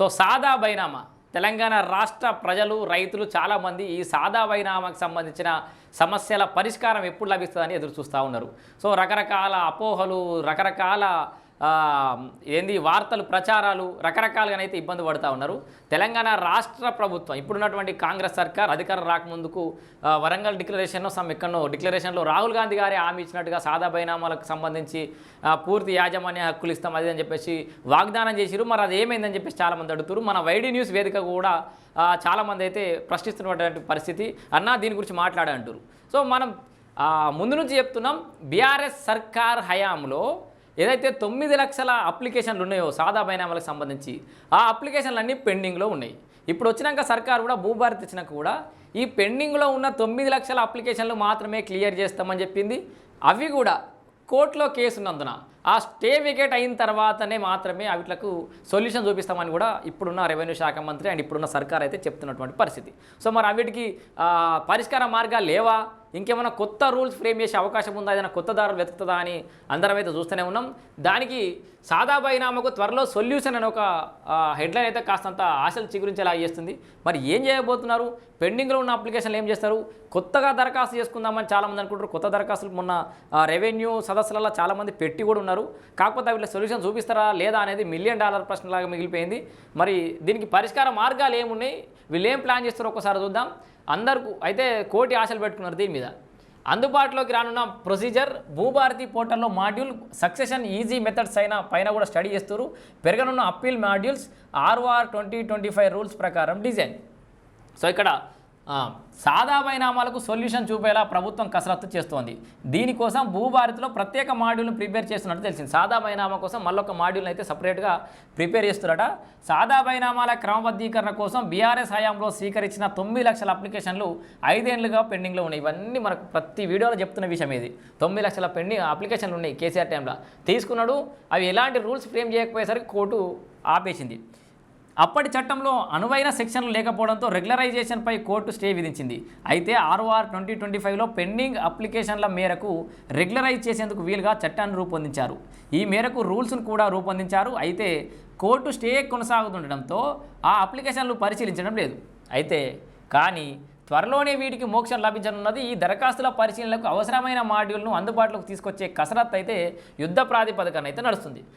So సాదా బైనామా. తెలంగాణ రాష్ట్ర ప్రజలు రైతులు చాలామంది ఈ సాదా బైనామాకు సంబంధించిన సమస్యల పరిష్కారం ఎప్పుడు లభిస్తుందని ఎదురు చూస్తూ ఉన్నారు. సో రకరకాల అపోహలు రకరకాల ఏంది వార్తలు ప్రచారాలు రకరకాలుగానైతే ఇబ్బంది పడుతూ ఉన్నారు. తెలంగాణ రాష్ట్ర ప్రభుత్వం ఇప్పుడున్నటువంటి కాంగ్రెస్ సర్కార్ అధికారం రాకముందుకు వరంగల్ డిక్లరేషన్ సమ్ ఎక్కడో డిక్లరేషన్లో రాహుల్ గాంధీ గారే హామీ ఇచ్చినట్టుగా సాదా బైనామాలకు సంబంధించి పూర్తి యాజమాన్య హక్కులు ఇస్తాం అది అని చెప్పేసి వాగ్దానం చేసిరు మరి అది ఏమైందని చెప్పేసి చాలామంది అడుగుతారు మన వైడి న్యూస్ వేదిక కూడా చాలామంది అయితే ప్రశ్నిస్తున్నటువంటి పరిస్థితి. అన్నా దీని గురించి మాట్లాడంటారు సో మనం ముందు నుంచి చెప్తున్నాం బీఆర్ఎస్ సర్కార్ హయాంలో ఏదైతే తొమ్మిది లక్షల అప్లికేషన్లు ఉన్నాయో సాదా బైనామాలకు సంబంధించి ఆ అప్లికేషన్లు అన్నీ పెండింగ్లో ఉన్నాయి. ఇప్పుడు వచ్చినాక సర్కార్ కూడా భూభారత్ ఇచ్చినాక కూడా ఈ పెండింగ్లో ఉన్న తొమ్మిది లక్షల అప్లికేషన్లు మాత్రమే క్లియర్ చేస్తామని చెప్పింది. అవి కూడా కోర్టులో కేసు ఉన్నందున ఆ స్టే వికెట్ అయిన తర్వాతనే మాత్రమే అవిట్లకు సొల్యూషన్ చూపిస్తామని కూడా ఇప్పుడున్న రెవెన్యూ శాఖ మంత్రి అండ్ ఇప్పుడున్న సర్కార్ అయితే చెప్తున్నటువంటి పరిస్థితి. సో మరి అవిటికి పరిష్కార మార్గాలు లేవా? ఇంకేమైనా కొత్త రూల్స్ ఫ్రేమ్ చేసే అవకాశం ఉందా? ఏదైనా కొత్త దారులు వెతుకుతుందా అని అందరం అయితే చూస్తూనే ఉన్నాం. దానికి సాదాబాయి నామకు త్వరలో సొల్యూషన్ అని ఒక హెడ్లైన్ అయితే కాస్తంత ఆశలు చిగురించేలా చేస్తుంది. మరి ఏం చేయబోతున్నారు? పెండింగ్లో ఉన్న అప్లికేషన్లు ఏం చేస్తారు? కొత్తగా దరఖాస్తు చేసుకుందామని చాలామంది అనుకుంటారు. కొత్త దరఖాస్తులు మొన్న రెవెన్యూ సదస్సులలో చాలామంది పెట్టి కూడా ఉన్నారు. కాకపోతే వీళ్ళ సొల్యూషన్ చూపిస్తారా లేదా అనేది మిలియన్ డాలర్ ప్రశ్నలాగా మిగిలిపోయింది. మరి దీనికి పరిష్కార మార్గాలు ఏమున్నాయి? వీళ్ళు ఏం ప్లాన్ చేస్తారో ఒకసారి చూద్దాం. అందరికీ అయితే కోటి ఆశలు పెట్టుకున్నారు దీని మీద. అందుబాటులోకి రానున్న ప్రొసీజర్ భూభారతి పోర్టల్లో మాడ్యూల్ సక్సెషన్ ఈజీ మెథడ్స్ అయిన పైన కూడా స్టడీ చేస్తారు పెరగనున్న appeal modules RR twenty twenty five rules ప్రకారం డిజైన్. సో ఇక్కడ సాదా పరిణామాలకు సొల్యూషన్ చూపేలా ప్రభుత్వం కసరత్తు చేస్తోంది. దీనికోసం భూభారతిలో ప్రత్యేక మాడ్యూల్ను ప్రిపేర్ చేస్తున్నట్టు తెలిసింది. సాదా పరిణామా కోసం మళ్ళొక మాడ్యూల్ని అయితే సపరేట్గా ప్రిపేర్ చేస్తున్నారట. సాదా పరిణామాల క్రమబద్ధీకరణ కోసం బీఆర్ఎస్ హయాంలో స్వీకరించిన తొమ్మిది లక్షల అప్లికేషన్లు ఐదేళ్ళుగా పెండింగ్లో ఉన్నాయి. ఇవన్నీ మనకు ప్రతి వీడియోలో చెప్తున్న విషయం ఇది. తొమ్మిది లక్షల పెండింగ్ అప్లికేషన్లు ఉన్నాయి కేసీఆర్ టైంలో. తీసుకున్నాడు అవి ఎలాంటి రూల్స్ ఫ్రేమ్ చేయకపోయేసరికి కోర్టు ఆపేసింది. అప్పటి చట్టంలో అనువైన సెక్షన్లు లేకపోవడంతో రెగ్యులరైజేషన్పై కోర్టు స్టే విధించింది. అయితే ఆర్ఓఆర్ ట్వంటీ ట్వంటీ ఫైవ్లో పెండింగ్ అప్లికేషన్ల మేరకు రెగ్యులరైజ్ చేసేందుకు వీలుగా చట్టాన్ని రూపొందించారు. ఈ మేరకు రూల్స్ను కూడా రూపొందించారు. అయితే కోర్టు స్టే కొనసాగుతుండడంతో ఆ అప్లికేషన్లు పరిశీలించడం లేదు. అయితే కానీ త్వరలోనే వీటికి మోక్షం లభించనున్నది ఈ దరఖాస్తుల పరిశీలనకు అవసరమైన మాడ్యూల్ను అందుబాటులోకి తీసుకొచ్చే కసరత్తు అయితే యుద్ధ ప్రాతిపదికన అయితే నడుస్తుంది.